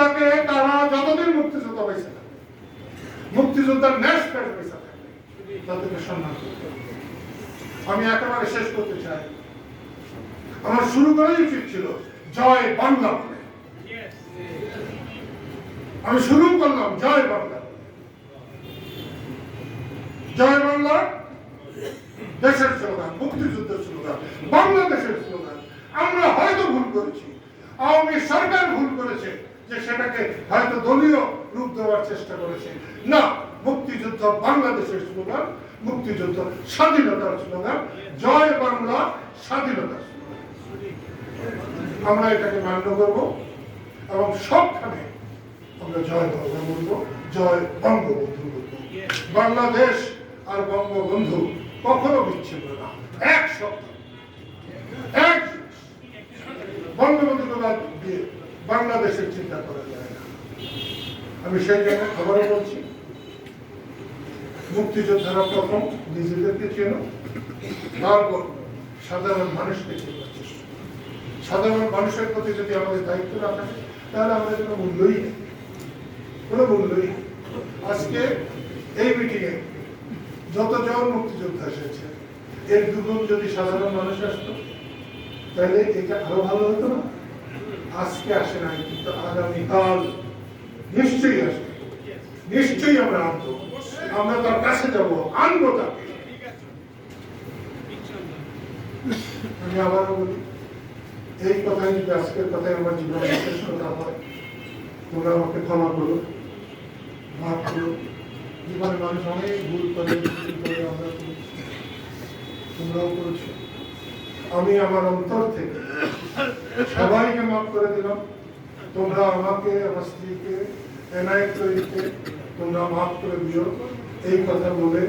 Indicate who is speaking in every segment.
Speaker 1: মুক্তিযোদ্ধাকে তারা যতদিন মুক্তিযোদ্ধা হয়েছে মুক্তিযোদ্ধার ন্যাস পয়সা থাকবে তাদেরকে সম্মান আমি একেবারে শেষ করতে চাই। আমার শুরু করাই উচিত ছিল জয় বলে। আমি শুরু করলাম জয় বাংলা। জয় বাংলা দেশের স্লোগান, মুক্তিযুদ্ধের স্লোগান, বাংলাদেশের স্লোগান। আমরা হয়তো ভুল করেছি, আওয়ামী সরকার ভুল করেছে। যে সেটাকে হয়তো দলীয় রূপ দেওয়ার চেষ্টা করেছে। না, মুক্তিযুদ্ধ বাংলাদেশের স্লোগান, মুক্তিযুদ্ধ স্বাধীনতার স্লোগান, জয় বাংলা স্বাধীনতার আমরা এটাকে মান্য করব এবং সবখানে আমরা জয় বাংলা বলব, জয় বঙ্গবন্ধু বলব। বাংলাদেশ আর বঙ্গবন্ধু কখনো বিচ্ছিন্ন না। এক শব্দ এক জিনিস। বঙ্গবন্ধুকে বাদ দিয়ে বাংলাদেশের চিন্তা করা যায় না। আমি সেই জন্য খবরও বলছি। মুক্তিযোদ্ধারা প্রথম নিজেদেরকে চেন। তারপর সাধারণ মানুষকে চেনার চেষ্টা। সাধারণ মানুষের প্রতি যদি আমাদের দায়িত্ব না থাকে, তাহলে আমাদের কোনো মূল্যই কোনো মূল্যই আজকে এই মিটিংয়ে যতজন মুক্তিযোদ্ধা এসেছে, এর দুগুণ যদি সাধারণ মানুষ আসতো, তাহলে এটা আরও ভালো হতো না। আজকে আসে নাই, কিন্তু আগামীকাল নিশ্চয়ই আসবে। নিশ্চয়ই আমরা আনব। আমরা তার কাছে যাব, আনব তাকে। আমি আবারও বলি, এই কথাই যদি আজকের কথাই আমার জীবনের শেষ কথা হয়, তোমরা আমাকে ক্ষমা করো, মাফ করো। জীবনে মানুষ অনেক ভুল করে ভুল করে আমরা করেছি। তোমরাও করেছ। আমি আমার অন্তর থেকে সবাইকে মাফ করে দিলাম। তোমরা আমাকে, আমার স্ত্রীকে এনআইট তৈরিকে তোমরা মাফ করে দিও। এই কথা বলে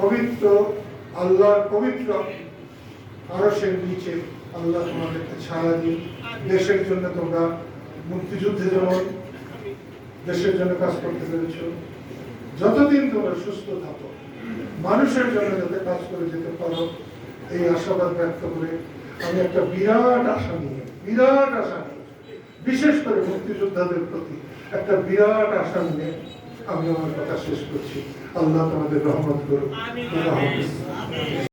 Speaker 1: পবিত্র আল্লাহর পবিত্র আরসের নিচে আল্লাহ তোমাদেরকে ছাড়া দিন। দেশের জন্য তোমরা মুক্তিযুদ্ধে যেমন দেশের জন্য কাজ করতে পেরেছ, যতদিন তোমরা সুস্থ থাকো, মানুষের জন্য যাতে কাজ করে যেতে পারো এই আশাবাদ ব্যক্ত করে আমি একটা বিরাট আশা নিয়ে, বিরাট আশা নিয়ে, বিশেষ করে মুক্তিযোদ্ধাদের প্রতি একটা বিরাট আশা নিয়ে আমি আমার কথা শেষ করছি। আল্লাহ তোমাদের রহমত করুন